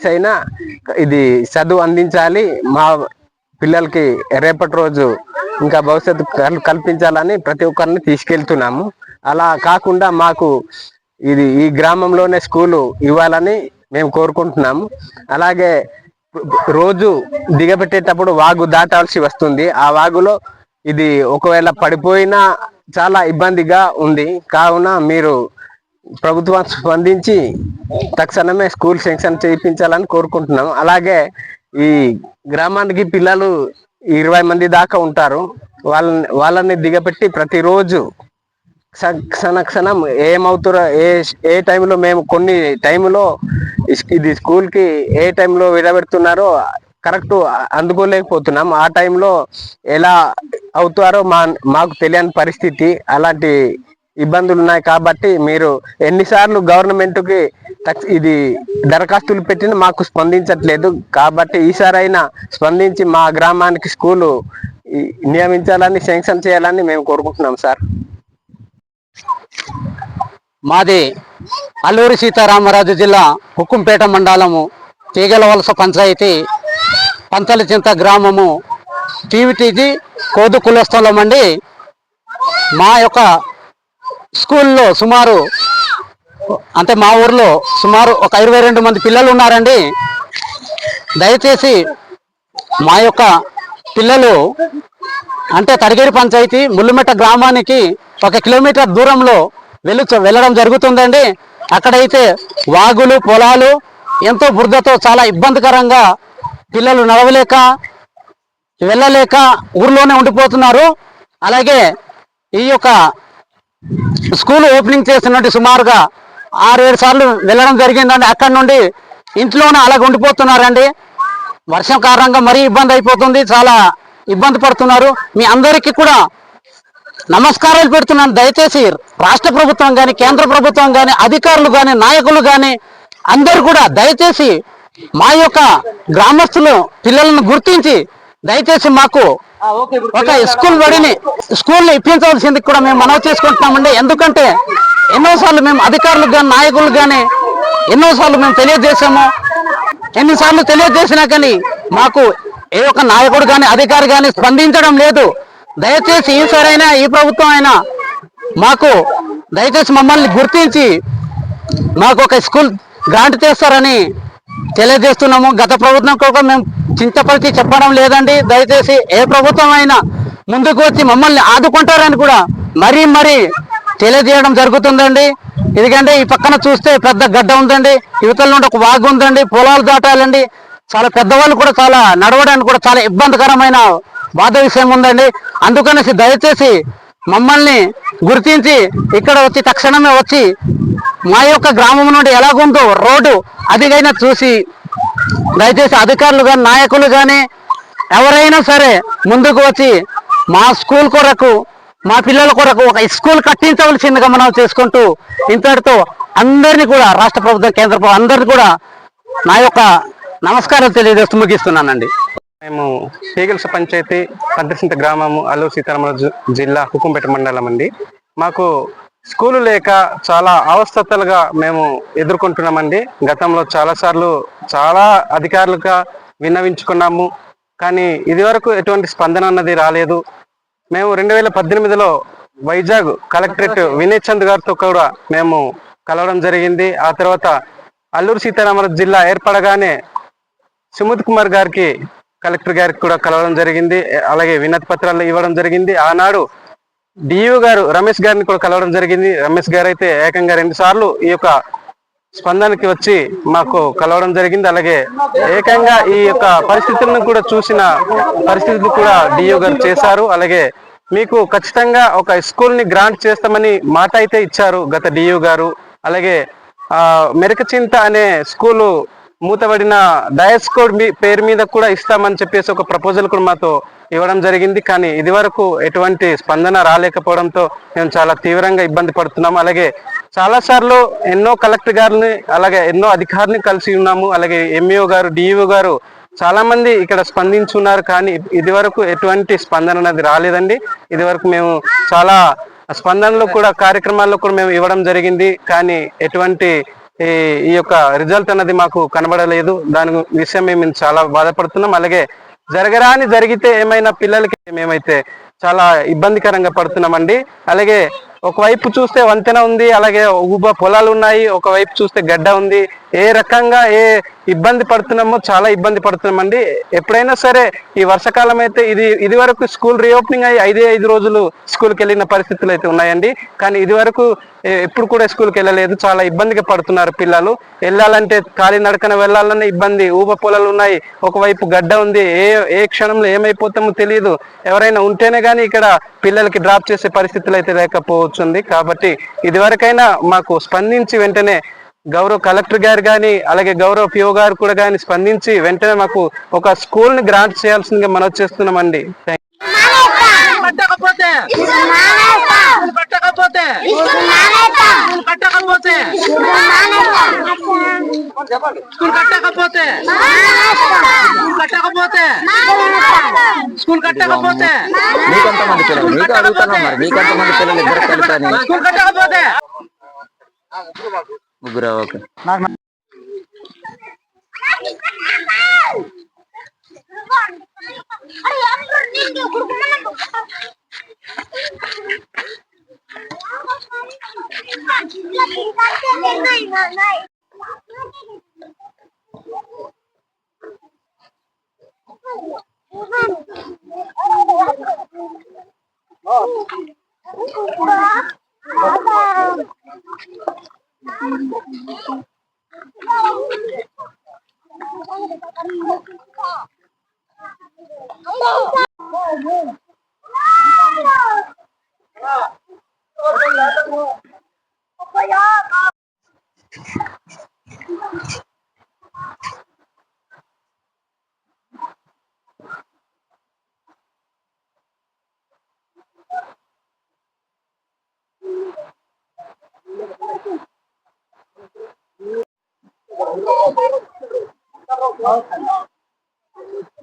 అయినా ఇది చదువు అందించాలి. మా పిల్లలకి రేపటి రోజు ఇంకా భవిష్యత్తు కల్పించాలని ప్రతి ఒక్కరిని తీసుకెళ్తున్నాము. అలా కాకుండా మాకు ఇది ఈ గ్రామంలోనే స్కూలు ఇవ్వాలని మేము కోరుకుంటున్నాము. అలాగే రోజు దిగబెట్టేటప్పుడు వాగు దాటాల్సి వస్తుంది. ఆ వాగులో ఇది ఒకవేళ పడిపోయినా చాలా ఇబ్బందిగా ఉంది. కావున మీరు ప్రభుత్వం స్పందించి తక్షణమే స్కూల్ శాంక్షన్ చేయించాలని కోరుకుంటున్నాం. అలాగే ఈ గ్రామానికి పిల్లలు ఇరవై మంది దాకా ఉంటారు. వాళ్ళని వాళ్ళని దిగపెట్టి ప్రతిరోజు క్షణ క్షణం ఏమవుతారో ఏ ఏ టైంలో మేము కొన్ని టైంలో ఇది స్కూల్కి ఏ టైంలో విడబెడుతున్నారో కరెక్ట్ అందుకోలేకపోతున్నాం. ఆ టైంలో ఎలా అవుతారో మా మాకు తెలియని పరిస్థితి. అలాంటి ఇబ్బందులు ఉన్నాయి కాబట్టి మీరు ఎన్నిసార్లు గవర్నమెంట్కి ఇది దరఖాస్తులు పెట్టినా మాకు స్పందించట్లేదు. కాబట్టి ఈసారైనా స్పందించి మా గ్రామానికి స్కూలు నియమించాలని శాంక్షన్ చేయాలని మేము కోరుకుంటున్నాం సార్. మాది అల్లూరి సీతారామరాజు జిల్లా హుక్కుంపేట మండలము తీగల వలస పంచాయతీ పంతలచింత గ్రామము టీవీటీజీ కోదు కులస్థలం అండి. మా యొక్క స్కూల్లో సుమారు అంటే మా ఊర్లో సుమారు ఒక ఇరవై రెండు మంది పిల్లలు ఉన్నారండి. దయచేసి మా యొక్క పిల్లలు అంటే తడిగేరి పంచాయతీ ముల్లుమెట్ట గ్రామానికి ఒక కిలోమీటర్ దూరంలో వెళ్ళు వెళ్ళడం జరుగుతుందండి. అక్కడైతే వాగులు పొలాలు ఎంతో బురదతో చాలా ఇబ్బందికరంగా పిల్లలు నడవలేక వెళ్ళలేక ఊర్లోనే ఉండిపోతున్నారు. అలాగే ఈ యొక్క స్కూల్ ఓపెనింగ్ చేస్తున్నట్టు సుమారుగా ఆరేడు సార్లు వెళ్ళడం జరిగిందండి. అక్కడి నుండి ఇంట్లోనే అలాగ ఉండిపోతున్నారండి. వర్షం కారణంగా మరీ ఇబ్బంది అయిపోతుంది. చాలా ఇబ్బంది పడుతున్నారు. మీ అందరికీ కూడా నమస్కారాలు పెడుతున్నాను. దయచేసి రాష్ట్ర ప్రభుత్వం కానీ కేంద్ర ప్రభుత్వం కానీ అధికారులు కానీ నాయకులు కానీ అందరూ కూడా దయచేసి మా యొక్క గ్రామస్తులు పిల్లలను గుర్తించి దయచేసి మాకు ఒక స్కూల్ బడిని స్కూల్ ఇప్పించవలసింది కూడా మేము మనవి చేసుకుంటున్నామండి. ఎందుకంటే ఎన్నోసార్లు మేము అధికారులకు కానీ నాయకులకు కానీ ఎన్నోసార్లు మేము తెలియజేశాము. ఎన్నిసార్లు తెలియజేసినా కానీ మాకు ఏ ఒక్క నాయకుడు కానీ అధికారి కానీ స్పందించడం లేదు. దయచేసి ఈసారైనా ఈ ప్రభుత్వం అయినా మాకు దయచేసి మమ్మల్ని గుర్తించి మాకు ఒక స్కూల్ గ్రాంట్ చేస్తారని తెలియజేస్తున్నాము. గత ప్రభుత్వం కూడా మేము చింతపరిచి చెప్పడం లేదండి. దయచేసి ఏ ప్రభుత్వం అయినా ముందుకు వచ్చి మమ్మల్ని ఆదుకుంటారని కూడా మరీ మరీ తెలియజేయడం జరుగుతుందండి. ఎందుకంటే ఈ పక్కన చూస్తే పెద్ద గడ్డ ఉందండి. యువతల నుండి ఒక వాగు ఉందండి. పొలాలు దాటాలండి. చాలా పెద్దవాళ్ళు కూడా చాలా నడవడానికి కూడా చాలా ఇబ్బందికరమైన బాధ విషయం ఉందండి. అందుకనేసి దయచేసి మమ్మల్ని గుర్తించి ఇక్కడ వచ్చి తక్షణమే వచ్చి మా యొక్క గ్రామం నుండి ఎలాగుందో రోడ్డు అదిగైనా చూసి దయచేసి అధికారులు కానీ నాయకులు కానీ ఎవరైనా సరే ముందుకు వచ్చి మా స్కూల్ కొరకు మా పిల్లల కొరకు ఒక స్కూల్ కట్టించవలసిందిగా మనం చేసుకుంటూ ఇంతటితో అందరినీ కూడా రాష్ట్ర ప్రభుత్వం కేంద్ర ప్రభుత్వం అందరినీ కూడా నా యొక్క నమస్కారం తెలియజేస్తూ ముగిస్తున్నానండి. మేము పీగల్స పంచాయతీ పంతసింత గ్రామము అల్లూరు సీతారామరాజు జిల్లా హుకుంపేట మండలం అండి. మాకు స్కూలు లేక చాలా అవస్థతలుగా మేము ఎదుర్కొంటున్నామండి. గతంలో చాలా సార్లు చాలా అధికారులుగా విన్నవించుకున్నాము. కానీ ఇదివరకు ఎటువంటి స్పందన అన్నది రాలేదు. మేము రెండు వేల పద్దెనిమిదిలో వైజాగ్ కలెక్టరేట్ వినయ్ చంద్ గారితో కూడా మేము కలవడం జరిగింది. ఆ తర్వాత అల్లూరు సీతారామరాజు జిల్లా ఏర్పడగానే సుమిత్ కుమార్ గారికి కలెక్టర్ గారికి కూడా కలవడం జరిగింది. అలాగే వినతి పత్రాలు ఇవ్వడం జరిగింది. ఆనాడు డియు గారు రమేష్ గారిని కూడా కలవడం జరిగింది. రమేష్ గారు అయితే ఏకంగా రెండు సార్లు ఈ యొక్క స్పందనకి వచ్చి మాకు కలవడం జరిగింది. అలాగే ఏకంగా ఈ యొక్క పరిస్థితులను కూడా చూసిన పరిస్థితులు కూడా డియూ గారు చేశారు. అలాగే మీకు ఖచ్చితంగా ఒక స్కూల్ని గ్రాంట్ చేస్తామని మాట అయితే ఇచ్చారు గత డియు గారు. అలాగే మెరకచింత అనే స్కూలు మూతబడిన డయస్ కోడ్ మీ పేరు మీద కూడా ఇస్తామని చెప్పేసి ఒక ప్రపోజల్ కూడా మాతో ఇవ్వడం జరిగింది. కానీ ఇది వరకు ఎటువంటి స్పందన రాలేకపోవడంతో మేము చాలా తీవ్రంగా ఇబ్బంది పడుతున్నాము. అలాగే చాలా సార్లు ఎన్నో కలెక్టర్ గారిని అలాగే ఎన్నో అధికారిని కలిసి ఉన్నాము. అలాగే ఎంఈఓ గారు డిఈఓ గారు చాలా మంది ఇక్కడ స్పందించున్నారు కానీ ఇది వరకు ఎటువంటి స్పందన అనేది రాలేదండి. ఇది వరకు మేము చాలా స్పందనలో కూడా కార్యక్రమాల్లో కూడా మేము ఇవ్వడం జరిగింది. కానీ ఎటువంటి ఈ ఈ యొక్క రిజల్ట్ అన్నది మాకు కనబడలేదు. దాని విషయం మేము చాలా బాధపడుతున్నాం. అలాగే జరగరాని జరిగితే ఏమైనా పిల్లలకి మేమైతే చాలా ఇబ్బందికరంగా పడుతున్నామండి. అలాగే ఒకవైపు చూస్తే వంతెన ఉంది. అలాగే ఊబ పొలాలు ఉన్నాయి. ఒకవైపు చూస్తే గడ్డ ఉంది. ఏ రకంగా ఏ ఇబ్బంది పడుతున్నామో చాలా ఇబ్బంది పడుతున్నామండి. ఎప్పుడైనా సరే ఈ వర్షాకాలం అయితే ఇది ఇది వరకు స్కూల్ రీఓపెనింగ్ అయ్యి ఐదే ఐదు రోజులు స్కూల్కి వెళ్ళిన పరిస్థితులు అయితే ఉన్నాయండి. కానీ ఇది వరకు ఎప్పుడు కూడా స్కూల్కి వెళ్ళలేదు. చాలా ఇబ్బందిగా పడుతున్నారు పిల్లలు. వెళ్ళాలంటే ఖాళీ నడకన వెళ్ళాలన్న ఇబ్బంది. ఊబ పొలాలు ఉన్నాయి. ఒకవైపు గడ్డ ఉంది. ఏ ఏ క్షణంలో ఏమైపోతామో తెలియదు ఎవరైనా ఉంటేనే కానీ ఇక్కడ పిల్లలకి డ్రాప్ చేసే పరిస్థితులు అయితే లేకపోవచ్చుంది. కాబట్టి ఇదివరకైనా మాకు స్పందించి వెంటనే గౌరవ కలెక్టర్ గారు కానీ అలాగే గౌరవ పిఓ గారు కూడా కానీ స్పందించి వెంటనే మాకు ఒక స్కూల్ని గ్రాంట్ చేయాల్సిందిగా మనం చేస్తున్నామండి. Thank you. కట్టకపోతే స్కూల్ కట్టకపోతే. స్కూల్ కట్టకపోతే. స్కూల్ కట్టకపోతే. స్కూల్ కట్టకపోతే స్కూల్ కట్టకపోతే మీకెంతమంది పిల్లలు మీకు అడుగుతున్నాం మరి. మీకెంతమంది పిల్లలు ఇద్దరు కలిపి అని. స్కూల్ కట్టకపోతే. ముగ్గురు ఓకే আমি